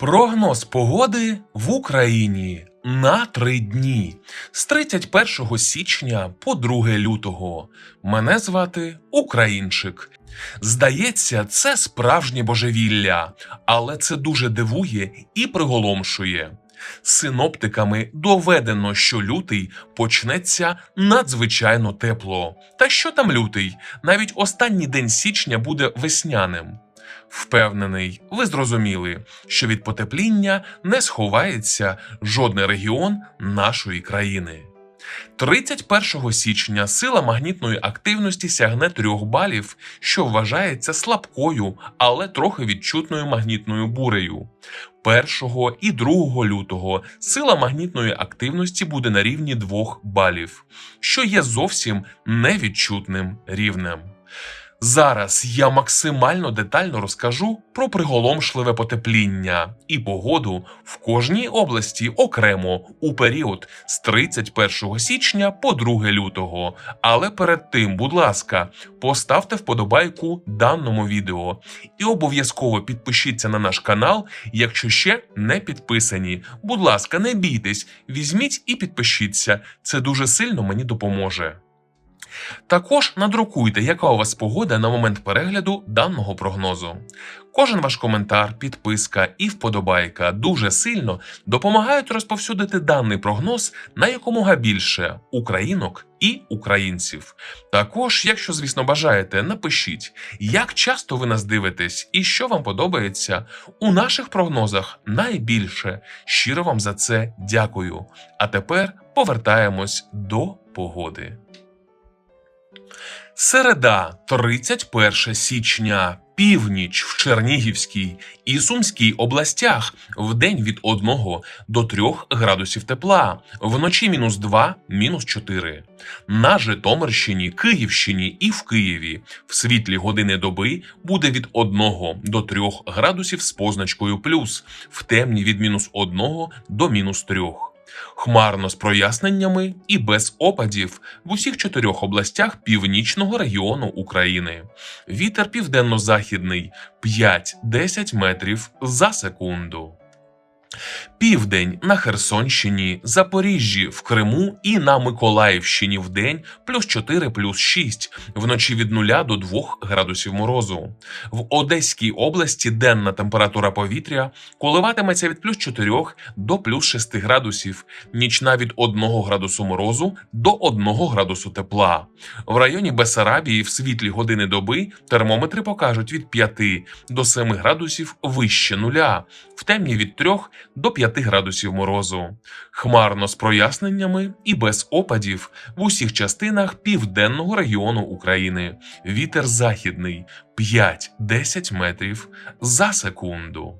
Прогноз погоди в Україні на три дні з 31 січня по 2 лютого. Мене звати Українчик. Здається, це справжнє божевілля, але це дуже дивує і приголомшує. Синоптиками доведено, що лютий почнеться надзвичайно тепло. Та що там лютий? Навіть останній день січня буде весняним. Впевнений, ви зрозуміли, що від потепління не сховається жодний регіон нашої країни. 31 січня сила магнітної активності сягне 3 балів, що вважається слабкою, але трохи відчутною магнітною бурею. 1 і 2 лютого сила магнітної активності буде на рівні 2 балів, що є зовсім невідчутним рівнем. Зараз я максимально детально розкажу про приголомшливе потепління і погоду в кожній області окремо у період з 31 січня по 2 лютого. Але перед тим, будь ласка, поставте вподобайку даному відео і обов'язково підпишіться на наш канал, якщо ще не підписані. Будь ласка, не бійтесь, візьміть і підпишіться. Це дуже сильно мені допоможе. Також надрукуйте, яка у вас погода на момент перегляду даного прогнозу. Кожен ваш коментар, підписка і вподобайка дуже сильно допомагають розповсюдити даний прогноз на якомога більше українок і українців. Також, якщо, звісно, бажаєте, напишіть, як часто ви нас дивитесь і що вам подобається у наших прогнозах найбільше. Щиро вам за це дякую. А тепер повертаємось до погоди. Середа, 31 січня. Північ в Чернігівській і Сумській областях в день від 1 до 3 градусів тепла, вночі мінус 2, мінус 4. На Житомирщині, Київщині і в Києві в світлі години доби буде від 1 до 3 градусів з позначкою плюс, в темні від мінус 1 до мінус 3. Хмарно з проясненнями і без опадів в усіх чотирьох областях північного регіону України. Вітер південно-західний 5-10 метрів за секунду. Південь на Херсонщині, Запоріжжі, в Криму і на Миколаївщині в день плюс 4 плюс 6, вночі від 0 до 2 градусів морозу. В Одеській області денна температура повітря коливатиметься від плюс 4 до плюс 6 градусів, нічна від 1 градусу морозу до 1 градусу тепла. В районі Бесарабії в світлі години доби термометри покажуть від 5 до 7 градусів вище нуля, в темні від 3 до 5 градусів морозу. Хмарно з проясненнями і без опадів в усіх частинах південного регіону України. Вітер західний 5-10 метрів за секунду.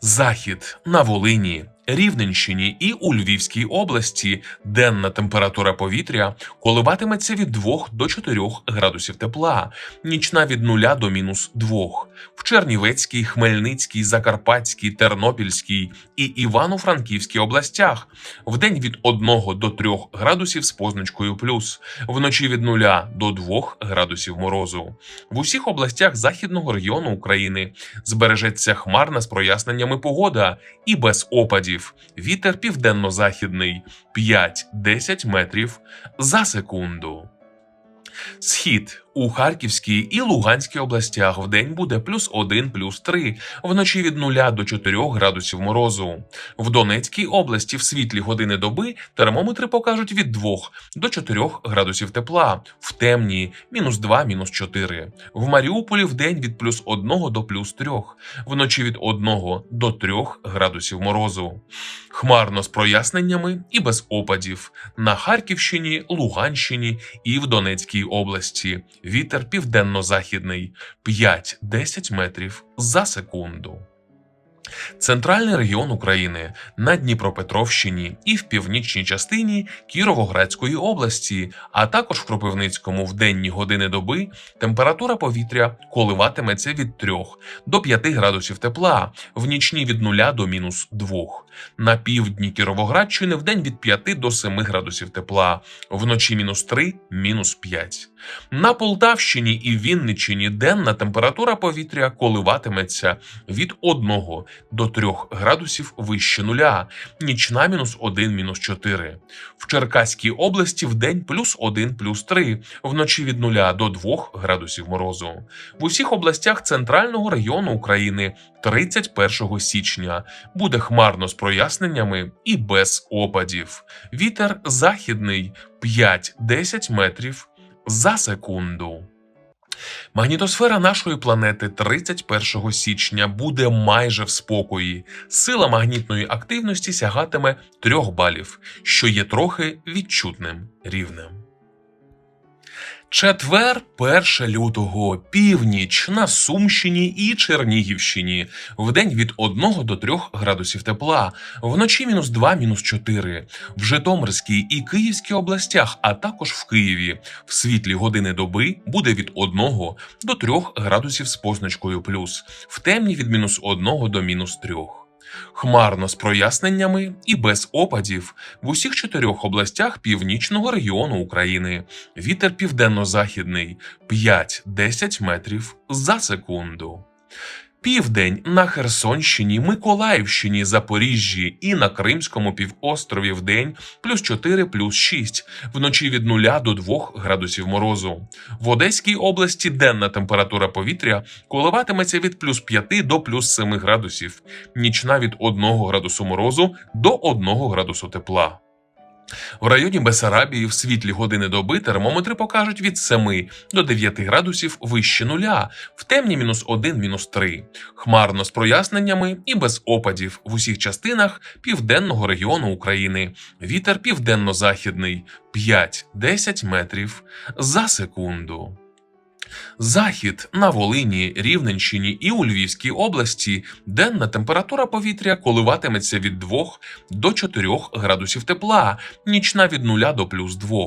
Захід на Волині, Рівненщині і у Львівській області денна температура повітря коливатиметься від 2 до 4 градусів тепла, нічна від 0 до мінус 2. В Чернівецькій, Хмельницькій, Закарпатській, Тернопільській і Івано-Франківській областях вдень від 1 до 3 градусів з позначкою плюс, вночі від 0 до 2 градусів морозу. В усіх областях західного регіону України збережеться хмарна з проясненнями погода і без опадів. Вітер південно-західний 5-10 метрів за секунду. Схід у Харківській і Луганській областях в день буде плюс 1, плюс 3, вночі від 0 до 4 градусів морозу. В Донецькій області в світлі години доби термометри покажуть від 2 до 4 градусів тепла, в темні мінус 2, мінус 4. В Маріуполі в день від плюс 1 до плюс 3, вночі від 1 до 3 градусів морозу. Хмарно з проясненнями і без опадів на Харківщині, Луганщині і в Донецькій області. Вітер південно-західний 5-10 метрів за секунду. Центральний регіон України на Дніпропетровщині і в північній частині Кіровоградської області, а також в Кропивницькому в денні години доби температура повітря коливатиметься від 3 до 5 градусів тепла, в нічні від 0 до мінус 2. На півдні Кіровоградщини в день від 5 до 7 градусів тепла, вночі мінус 3, мінус 5. На Полтавщині і Вінниччині денна температура повітря коливатиметься від 1 до 3 градусів вище нуля, нічна мінус 1, мінус 4. В Черкаській області в день плюс 1, плюс 3, вночі від 0 до 2 градусів морозу. В усіх областях центрального району України 31 січня буде хмарно з проясненнями і без опадів. Вітер західний 5-10 метрів за секунду. Магнітосфера нашої планети 31 січня буде майже в спокої. Сила магнітної активності сягатиме 3 балів, що є трохи відчутним рівнем. Четвер, 1 лютого, північ на Сумщині і Чернігівщині. Вдень від 1 до 3 градусів тепла, вночі мінус 2, мінус 4. В Житомирській і Київській областях, а також в Києві. В світлі години доби буде від 1 до 3 градусів з позначкою плюс, в темні від мінус 1 до мінус 3. Хмарно з проясненнями і без опадів в усіх чотирьох областях північного регіону України. Вітер південно-західний 5-10 метрів за секунду. Південь на Херсонщині, Миколаївщині, Запоріжжі і на Кримському півострові вдень плюс 4, плюс 6, вночі від 0 до 2 градусів морозу. В Одеській області денна температура повітря коливатиметься від плюс 5 до плюс 7 градусів, нічна від 1 градусу морозу до 1 градусу тепла. В районі Бесарабії в світлі години доби термометри покажуть від 7 до 9 градусів вище нуля, в темні мінус 1, мінус 3. Хмарно з проясненнями і без опадів в усіх частинах південного регіону України. Вітер південно-західний 5-10 метрів за секунду. Захід на Волині, Рівненщині і у Львівській області денна температура повітря коливатиметься від 2 до 4 градусів тепла, нічна від 0 до плюс 2.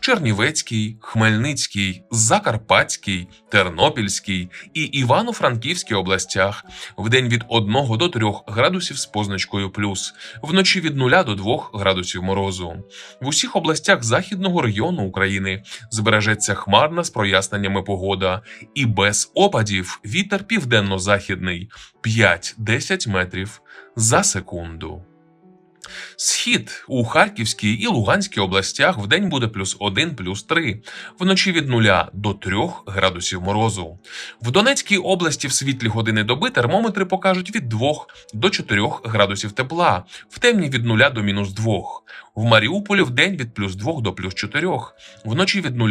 В Чернівецькій, Хмельницькій, Закарпатській, Тернопільській і Івано-Франківській областях вдень від 1 до 3 градусів з позначкою плюс, вночі від 0 до 2 градусів морозу. В усіх областях західного регіону України збережеться хмарна з проясненнями погода і без опадів вітер південно-західний 5-10 метрів за секунду. Схід у Харківській і Луганській областях вдень буде плюс 1, плюс 3, вночі від 0 до 3 градусів морозу. В Донецькій області в світлі години доби термометри покажуть від 2 до 4 градусів тепла, в темні від 0 до мінус 2. В Маріуполі вдень від плюс 2 до плюс 4, вночі від 0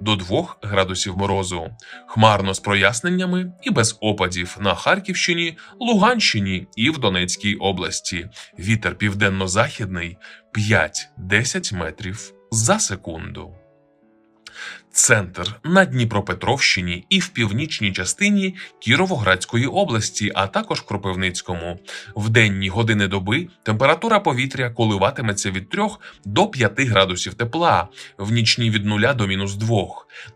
до 2 градусів морозу. Хмарно з проясненнями і без опадів на Харківщині, Луганщині і в Донецькій області. Вітер південно-західний 5-10 метрів за секунду. Центр на Дніпропетровщині і в північній частині Кіровоградської області, а також Кропивницькому. В денні години доби температура повітря коливатиметься від 3 до 5 градусів тепла, в нічні від 0 до мінус 2.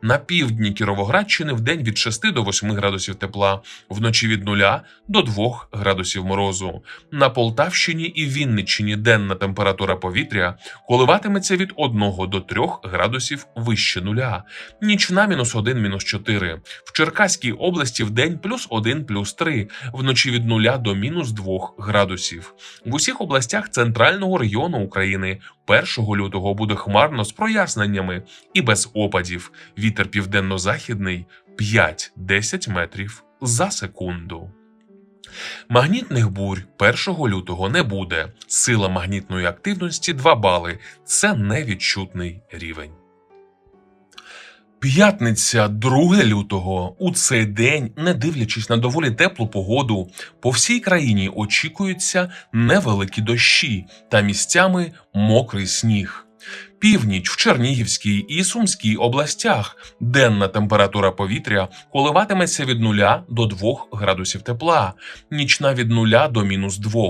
На півдні Кіровоградщини в день від 6 до 8 градусів тепла, вночі від 0 до 2 градусів морозу. На Полтавщині і Вінниччині денна температура повітря коливатиметься від 1 до 3 градусів вище нуля. Нічна мінус 1, мінус 4. В Черкаській області в день плюс 1, плюс 3, вночі від 0 до мінус 2 градусів. В усіх областях центрального регіону України 1 лютого буде хмарно з проясненнями і без опадів. Вітер південно-західний 5-10 метрів за секунду. Магнітних бурь 1 лютого не буде. Сила магнітної активності 2 бали. Це невідчутний рівень. П'ятниця 2 лютого. У цей день, не дивлячись на доволі теплу погоду, по всій країні очікуються невеликі дощі та місцями мокрий сніг. Північ в Чернігівській і Сумській областях денна температура повітря коливатиметься від 0 до 2 градусів тепла, нічна від 0 до мінус 2.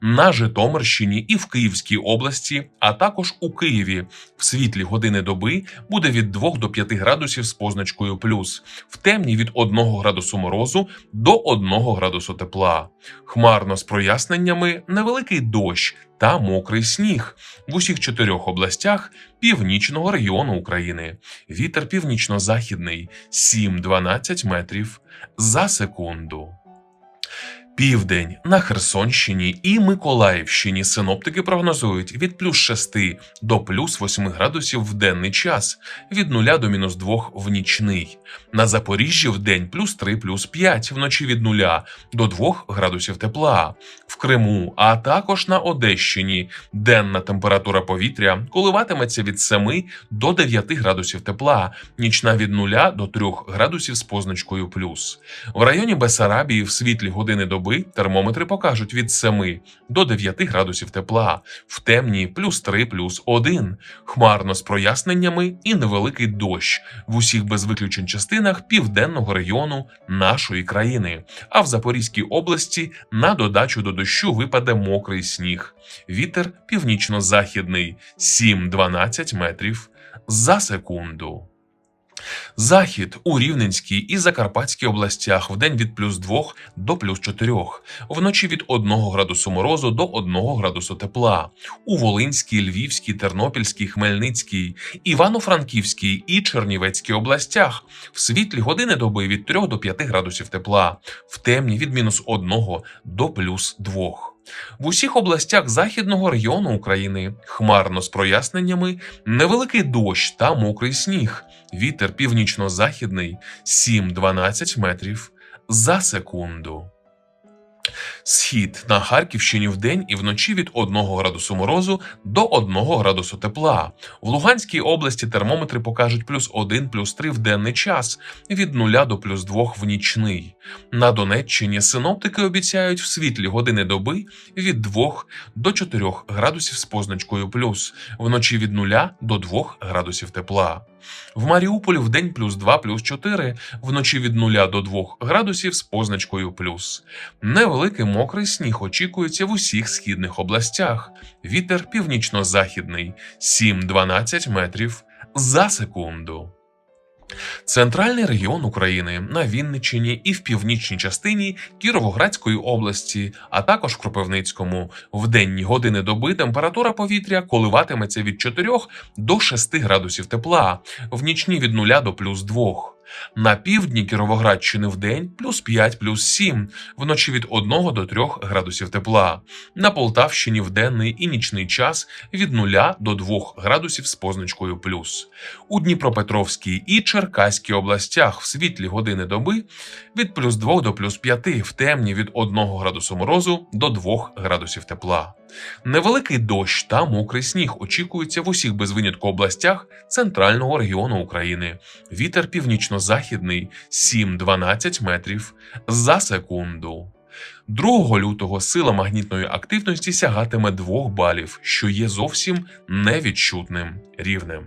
На Житомирщині і в Київській області, а також у Києві в світлі години доби буде від 2 до 5 градусів з позначкою плюс, в темні від 1 градусу морозу до 1 градусу тепла. Хмарно з проясненнями невеликий дощ та мокрий сніг в усіх чотирьох областях північного регіону України. Вітер північно-західний 7-12 метрів за секунду. Південь на Херсонщині і Миколаївщині синоптики прогнозують від плюс 6 до плюс 8 градусів в денний час, від 0 до мінус 2 в нічний. На Запоріжжі в день плюс 3 плюс 5, вночі від 0 до 2 градусів тепла. В Криму, а також на Одещині денна температура повітря коливатиметься від 7 до 9 градусів тепла, нічна від 0 до 3 градусів з позначкою плюс. В районі Бесарабії в світлі години доби термометри покажуть від 7 до 9 градусів тепла, в темні плюс 3 плюс 1, хмарно з проясненнями і невеликий дощ в усіх без виключень частинах південного регіону нашої країни. А в Запорізькій області на додачу до дощу випаде мокрий сніг. Вітер північно-західний 7-12 метрів за секунду. Захід у Рівненській і Закарпатській областях вдень від плюс 2 до плюс 4, вночі від 1 градусу морозу до 1 градусу тепла. У Волинській, Львівській, Тернопільській, Хмельницькій, Івано-Франківській і Чернівецькій областях в світлі години доби від 3 до 5 градусів тепла, в темні від мінус 1 до плюс 2. В усіх областях західного регіону України хмарно з проясненнями, невеликий дощ та мокрий сніг. Вітер північно-західний 7-12 метрів за секунду. Схід на Харківщині вдень і вночі від 1 градусу морозу до 1 градусу тепла. В Луганській області термометри покажуть плюс 1, плюс 3 в денний час, від 0 до плюс 2 в нічний. На Донеччині синоптики обіцяють в світлі години доби від 2 до 4 градусів з позначкою плюс, вночі від 0 до 2 градусів тепла. В Маріуполь в день плюс 2, плюс 4, вночі від 0 до 2 градусів з позначкою плюс. Невеликий мокрий сніг очікується в усіх східних областях. Вітер північно-західний 7-12 метрів за секунду. Центральний регіон України на Вінниччині і в північній частині Кіровоградської області, а також Кропивницькому. В денні години доби температура повітря коливатиметься від 4 до 6 градусів тепла, в нічні від 0 до плюс 2. На півдні Кіровоградщини в день плюс 5 плюс 7, вночі від 1 до 3 градусів тепла. На Полтавщині в денний і нічний час від 0 до 2 градусів з позначкою плюс. У Дніпропетровській і Черкаській областях в світлі години доби від плюс 2 до плюс 5, в темні від 1 градусу морозу до 2 градусів тепла. Невеликий дощ та мокрий сніг очікується в усіх без винятку областях центрального регіону України. Вітер північно-західний 7-12 метрів за секунду. 2 лютого сила магнітної активності сягатиме 2 балів, що є зовсім невідчутним рівнем.